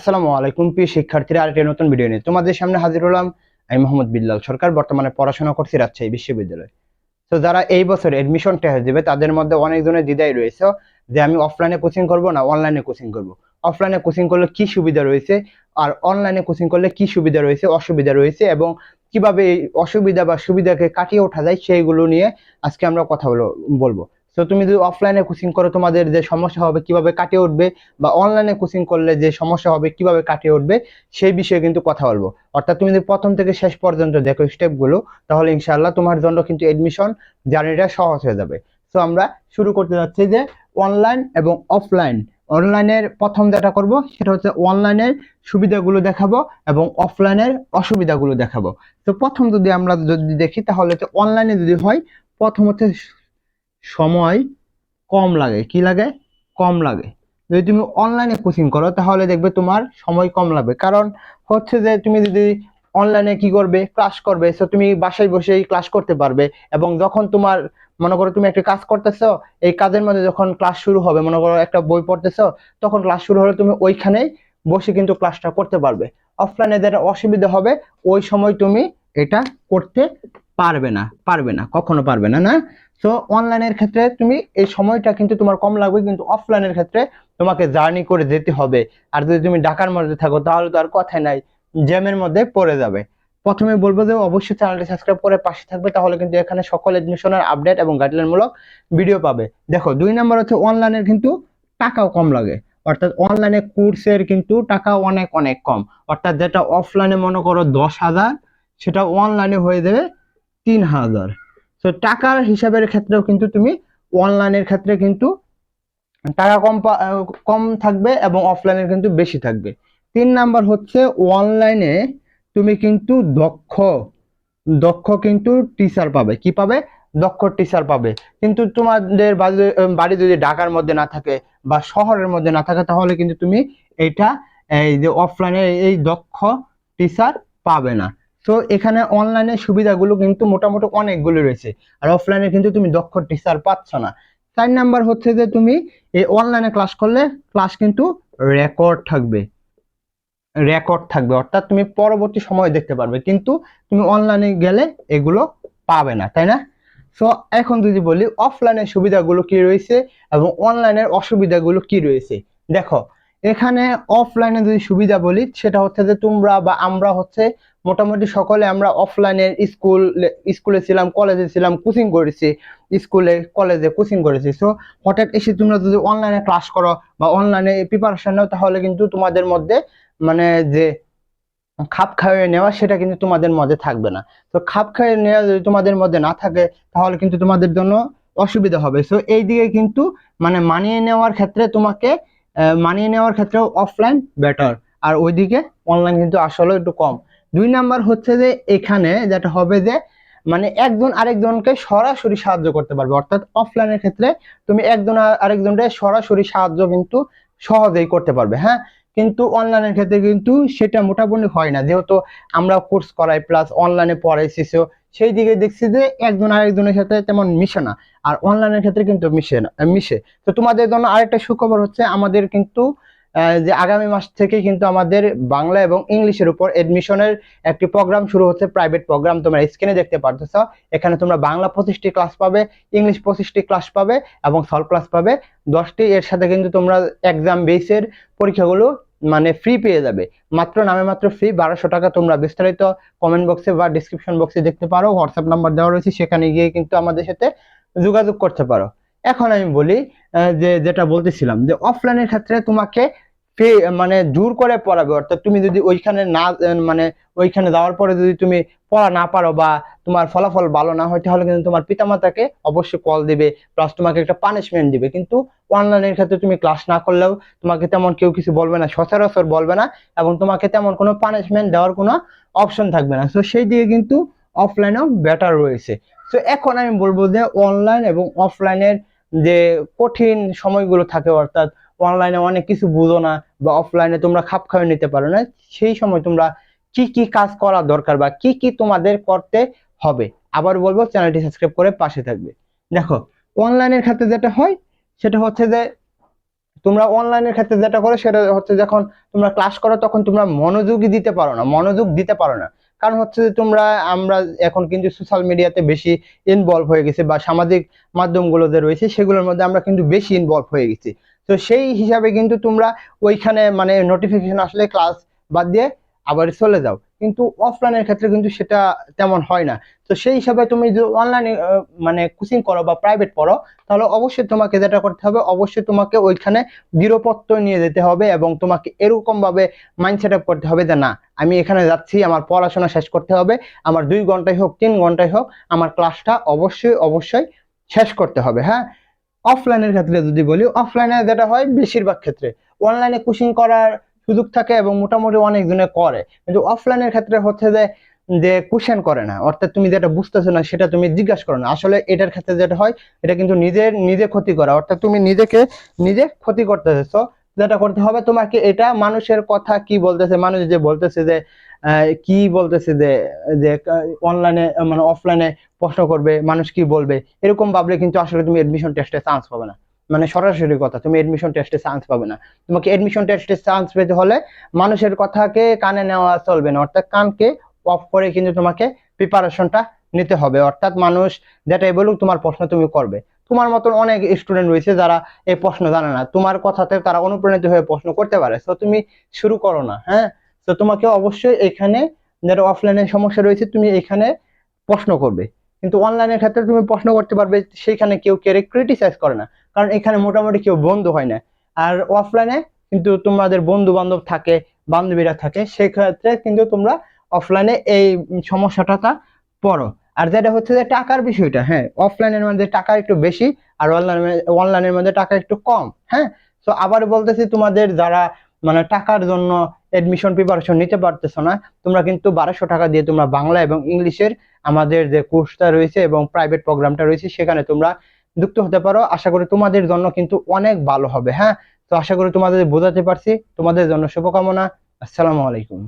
আসসালামু আলাইকুম, প্রিয় শিক্ষার্থীরা, আরেকটি নতুন ভিডিও নিয়ে তোমাদের সামনে হাজির হলাম আমি মোহাম্মদ বিল্লাল সরকার, বর্তমানে পড়াশোনা করছি রাজশাহী বিশ্ববিদ্যালয়ে। তো যারা এই বছর এডমিশন টেস্ট দেবে, তাদের মধ্যে অনেকজনের দ্বিধাই রয়েছে যে আমি অফলাইনে কোচিং করব না অনলাইনে কোচিং করব। অফলাইনে কোচিং করলে কি সুবিধা রয়েছে আর অনলাইনে কোচিং করলে কি সুবিধা রয়েছে, অসুবিধা রয়েছে এবং কীভাবে এই অসুবিধা বা সুবিধাকে কাটিয়ে ওঠা যায়, সেইগুলো নিয়ে আজকে আমরা কথা বলব। তো তুমি যদি অফলাইনে কোচিং করো, তোমাদের যে সমস্যা হবে কীভাবে কাটিয়ে উঠবে বা অনলাইনে কোচিং করলে যে সমস্যা হবে কীভাবে কাটিয়ে উঠবে, সেই বিষয়ে কিন্তু কথা বলব। অর্থাৎ তুমি যদি প্রথম থেকে শেষ পর্যন্ত দেখো স্টেপগুলো তাহলে ইনশাআল্লাহ তোমার জন্য কিন্তু এডমিশন জার্নিটা সহজ হয়ে যাবে। তো আমরা শুরু করতে যাচ্ছি যে অনলাইন এবং অফলাইন অনলাইনের প্রথম যেটা করব, সেটা হচ্ছে অনলাইনের সুবিধাগুলো দেখাবো এবং অফলাইনের অসুবিধাগুলো দেখাবো। তো প্রথম যদি আমরা যদি দেখি, তাহলে তো অনলাইনে যদি হয়, প্রথম হচ্ছে সময় কম লাগে। কি লাগে? কম লাগে। যদি তুমি অনলাইনে কোচিং করো, তাহলে দেখবে তোমার সময় কম লাগবে। কারণ হচ্ছে যে তুমি যদি অনলাইনে কি করবে? ক্লাস করবে। সো তুমি বাসায় বসেই ক্লাস করতে পারবে। এবং যখন তোমার, মনে করো তুমি একটা কাজ করতেছো, এই কাজের মধ্যে যখন ক্লাস শুরু হবে, মনে করো একটা বই পড়তেছো, তখন ক্লাস শুরু হলে তুমি ওইখানেই বসে কিন্তু ক্লাসটা করতে পারবে। অফলাইনে যেটা অসুবিধা হবে, ওই সময় তুমি এটা করতে পারবে না। পারবে না। কখনো পারবে না না? তো অনলাইনের ক্ষেত্রে তুমি এই সময়টা কিন্তু তোমার কম লাগবে, কিন্তু অফলাইনের ক্ষেত্রে তোমাকে জার্নি করে যেতে হবে। আর যদি তুমি ঢাকার মধ্যে থাকো, তাহলে তো আর কথাই নাই, জ্যামের মধ্যে পড়ে যাবে। প্রথমে বলব যে অবশ্যই চ্যানেলটি সাবস্ক্রাইব করে পাশে থাকবে, তাহলে কিন্তু এখানে সকল এডমিশনের আপডেট এবং গাইডলাইনমূলক ভিডিও পাবে। দেখো, দুই নম্বর হচ্ছে অনলাইনের কিন্তু টাকাও কম লাগে। অর্থাৎ অনলাইনে কোর্সের কিন্তু টাকা অনেক অনেক কম। অর্থাৎ যেটা অফলাইনে মনে করো দশ হাজার, সেটা অনলাইনে হয়ে যাবে তিন হাজার। তো টাকার হিসাবের ক্ষেত্রেও কিন্তু তুমি অনলাইনের ক্ষেত্রে কিন্তু টাকা কম কম থাকবে এবং অফলাইনের কিন্তু বেশি থাকবে। তিন নাম্বার হচ্ছে অনলাইনে তুমি কিন্তু দক্ষ দক্ষ কিন্তু টিচার পাবে। কি পাবে? দক্ষ টিচার পাবে। কিন্তু তোমাদের বাড়ি যদি ঢাকার মধ্যে না থাকে বা শহরের মধ্যে না থাকে, তাহলে কিন্তু তুমি এটা, এই যে অফলাইনে এই দক্ষ টিচার পাবে না। তো এখানে অনলাইনে সুবিধাগুলো কিন্তু মোটামুটি অনেকগুলো রয়েছে। আর অফলাইনে কিন্তু তুমি দক্ষ টিচার পাচ্ছ না। চার নাম্বার হচ্ছে যে তুমি এই অনলাইনে ক্লাস করলে ক্লাস কিন্তু রেকর্ড থাকবে। রেকর্ড থাকবে। অর্থাৎ তুমি পরবর্তী সময় দেখতে পারবে। কিন্তু তুমি অনলাইনে গেলে এগুলো পাবে না, তাই না? সো এখন যদি বলি অফলাইনের সুবিধাগুলো কি রয়েছে এবং অনলাইনের অসুবিধাগুলো কি রয়েছে? দেখো, এখানে অফলাইনে যদি সুবিধা বলি, সেটা হচ্ছে যে তোমরা বা আমরা হচ্ছে মোটামুটি সকলে আমরা অফলাইনে স্কুল স্কুলে ছিলাম কলেজে ছিলাম কোচিং করেছি। স্কুলে কলেজে কোচিং করেছি। সো হঠাৎ এসে তোমরা যদি অনলাইনে ক্লাস করো বা অনলাইনে প্রিপারেশন নাও, তাহলে কিন্তু তোমাদের মধ্যে মানে যে খাপ খাইয়ে নেওয়া, সেটা কিন্তু তোমাদের মধ্যে থাকবে না। তো খাপ খাইয়ে নেওয়া যদি তোমাদের মধ্যে না থাকে, তাহলে কিন্তু তোমাদের জন্য অসুবিধা হবে। সো এই দিকে কিন্তু মানে মানিয়ে নেওয়ার ক্ষেত্রে তোমাকে মানিয়ে নেওয়ার ক্ষেত্রেও অফলাইন বেটার আর ওইদিকে অনলাইন কিন্তু আসলে একটু কম। দুই নাম্বার হচ্ছে যে এখানে যেটা হবে যে মানে একজন আরেকজনকে সরাসরি সাহায্য করতে পারবে। অর্থাৎ অফলাইনের ক্ষেত্রে তুমি একজন আরেকজনকে সরাসরি সাহায্য কিন্তু সহজেই করতে পারবে হ্যাঁ? কিন্তু অনলাইনের ক্ষেত্রে কিন্তু সেটা মোটামুটি হয় না। যেহেতু আমরা কোর্স করাই প্লাস অনলাইনে পড়াইছি, so সেই দিকে দেখছি যে একজন আরেকজনের সাথে তেমন মিশে না। আর অনলাইনের ক্ষেত্রে কিন্তু মিশে না, মিশে। তো তোমাদের জন্য আরেকটা সুখবর হচ্ছে, আমাদের কিন্তু যে আগামী মাস থেকে কিন্তু আমাদের বাংলা এবং ইংলিশের উপর এডমিশনের একটি প্রোগ্রাম শুরু হচ্ছে প্রাইভেট প্রোগ্রাম তোমরা স্ক্রিনে দেখতে পারতেছ। এখানে তোমরা বাংলা পঁচিশটি ক্লাস পাবে, ইংলিশ পঁচিশটি ক্লাস পাবে এবং সলভ ক্লাস পাবে। দশটি, এর সাথে কিন্তু তোমরা এক্সাম বেসের পরীক্ষাগুলো মানে ফ্রি পেয়ে যাবে। মাত্র নামে মাত্র ফ্রি বারোশো টাকা তোমরা বিস্তারিত কমেন্ট বক্সে বা ডিসক্রিপশন বক্সে দেখতে পারো। হোয়াটসঅ্যাপ নাম্বার দেওয়া রয়েছে, সেখানে গিয়ে কিন্তু আমাদের সাথে যোগাযোগ করতে পারো। এখন আমি বলি যে যেটা বলতেছিলাম, যে অফলাইনের ক্ষেত্রে তোমাকে মানে জোর করে পড়াবে। অর্থাৎ তুমি যদি ওইখানে না মানে ওইখানে যাওয়ার পরে যদি তুমি পড়া না পারো বা তোমার ফলাফল ভালো না হয়, তাহলে কিন্তু তোমার পিতামাতাকে অবশ্যই কল দিবে প্লাস তোমাকে একটা পানিশমেন্ট দিবে। কিন্তু অনলাইনের ক্ষেত্রে তুমি ক্লাস না করলেও তোমাকে তেমন কেউ কিছু বলবে না, সচরাচর বলবে না, এবং তোমাকে তেমন কোনো পানিশমেন্ট দেওয়ার কোনো অপশন থাকবে না। তো সেই দিকে কিন্তু অফলাইনেও বেটার রয়েছে। তো এখন আমি বলব যে অনলাইন এবং অফলাইনের যে কঠিন সময়গুলো থাকে, অর্থাৎ অনলাইনে অনেক কিছু বুঝো না বা অফলাইনে তোমরা খাপ খাইয়ে নিতে পারো না, সেই সময় তোমরা কি কি কাজ করা দরকার বা কি কি তোমাদের করতে হবে? আবার বলব চ্যানেলটি সাবস্ক্রাইব করে পাশে থাকবে। দেখো অনলাইনের ক্ষেত্রে যেটা হয়, সেটা হচ্ছে যে তোমরা অনলাইনের ক্ষেত্রে যেটা করো, সেটা হচ্ছে যখন তোমরা ক্লাস করো, তখন তোমরা মনোযোগই দিতে পারো না, মনোযোগ দিতে পারো না। কারণ হচ্ছে যে তোমরা, আমরা এখন কিন্তু সোশ্যাল মিডিয়াতে বেশি ইনভলভ হয়ে গেছি বা সামাজিক মাধ্যমগুলো যে রয়েছে, সেগুলোর মধ্যে আমরা কিন্তু বেশি ইনভলভ হয়ে গেছি। তো সেই হিসাবে কিন্তু তোমরা ওইখানে মানে নোটিফিকেশন আসলে ক্লাস বাদ দিয়ে আবার চলে যাও। কিন্তু অফলাইনের ক্ষেত্রে কিন্তু সেটা তেমন হয় না। তো সেই হিসাবে তুমি যদি অনলাইনে মানে কোচিং করো বা প্রাইভেট পড়ো, তাহলে অবশ্যই তোমাকে যেটা করতে হবে, অবশ্যই তোমাকে ওইখানে দৃঢ়পত্র নিয়ে যেতে হবে এবং তোমাকে এরকম ভাবে মাইন্ড সেট আপ করতে হবে যে না, আমি এখানে যাচ্ছি, আমার পড়াশোনা শেষ করতে হবে, আমার দুই ঘন্টায় হোক, তিন ঘন্টায় হোক, আমার ক্লাসটা অবশ্যই অবশ্যই শেষ করতে হবে হ্যাঁ? অফলাইনের ক্ষেত্রে যদি বলি অফলাইনে যেটা হয়, বেশিরভাগ ক্ষেত্রে। অনলাইনে কোচিং করার সুযোগ থাকে এবং মোটামুটি অনেক জনে করে। কিন্তু অফলাইনের ক্ষেত্রে হচ্ছে যে যে কোশ্চেন করে না, অর্থাৎ তুমি যেটা বুঝতেছো না, সেটা তুমি জিজ্ঞাসা করো না। আসলে এটার ক্ষেত্রে যেটা হয়, এটা কিন্তু নিজের নিজে ক্ষতি করা। অর্থাৎ তুমি নিজেকে, নিজে ক্ষতি করতেছো, যেটা করতে হবে তোমাকে এটা মানুষের কথা কি বলতেছে, মানুষ যে বলতেছে যে কি বলতেছে যে যে অনলাইনে মানে অফলাইনে প্রশ্ন করবে, মানুষ কি বলবে, এরকম ভাবলে কিন্তু আসলে তুমি এডমিশন টেস্টে চান্স পাবে না। মানে সরাসরি কথা, তুমি এডমিশন টেস্টে চান্স পাবে না। তোমাকে এডমিশন টেস্টে চান্স পেতে হলে মানুষের কথাকে কানে নেওয়া চলবে না, অর্থাৎ কানকে অফ করে কিন্তু তোমাকে প্রিপারেশনটা নিতে হবে। অর্থাৎ মানুষ যেটাই বলুক, তোমার প্রশ্ন তুমি করবে। তোমার মতন অনেক স্টুডেন্ট রয়েছে যারা এই প্রশ্ন জানে না। তোমার কথাতে তারা অনুপ্রাণিত হয়ে প্রশ্ন করতে পারে। তো তুমি শুরু করো না হ্যাঁ? তো তোমাকে অবশ্যই এখানে যেটা অফলাইনে সমস্যা রয়েছে, তুমি এখানে প্রশ্ন করবে। কিন্তু অনলাইনের ক্ষেত্রে তুমি প্রশ্ন করতে পারবে সেখানে কেউ কেউ ক্রিটিসাইজ করে না। কারণ এখানে মোটামুটি কেউ বন্ধু হয় না। আর অফলাইনে কিন্তু তোমাদের বন্ধু বান্ধব থাকে, বান্ধবীরা থাকে, সেক্ষেত্রে কিন্তু তোমরা অফলাইনে এই সমস্যাটা পড়ো। আর যেটা হচ্ছে যে টাকার বিষয়টা হ্যাঁ অফলাইনের মধ্যে টাকা একটু বেশি আর অনলাইনে অনলাইনের মধ্যে টাকা একটু কম হ্যাঁ? তো আবার বলতেছি তোমাদের যারা মানে টাকার জন্য এডমিশন প্রিপারেশন নিতে পারতেছো না, তোমরা কিন্তু বারোশো টাকা দিয়ে তোমরা বাংলা এবং ইংলিশের আমাদের যে কোর্সটা রয়েছে এবং প্রাইভেট প্রোগ্রামটা রয়েছে, সেখানে তোমরা যুক্ত হতে পারো। আশা করি তোমাদের জন্য কিন্তু অনেক ভালো হবে হ্যাঁ? তো আশা করি তোমাদের বোঝাতে পারছি। তোমাদের জন্য শুভকামনা। আসসালামু আলাইকুম।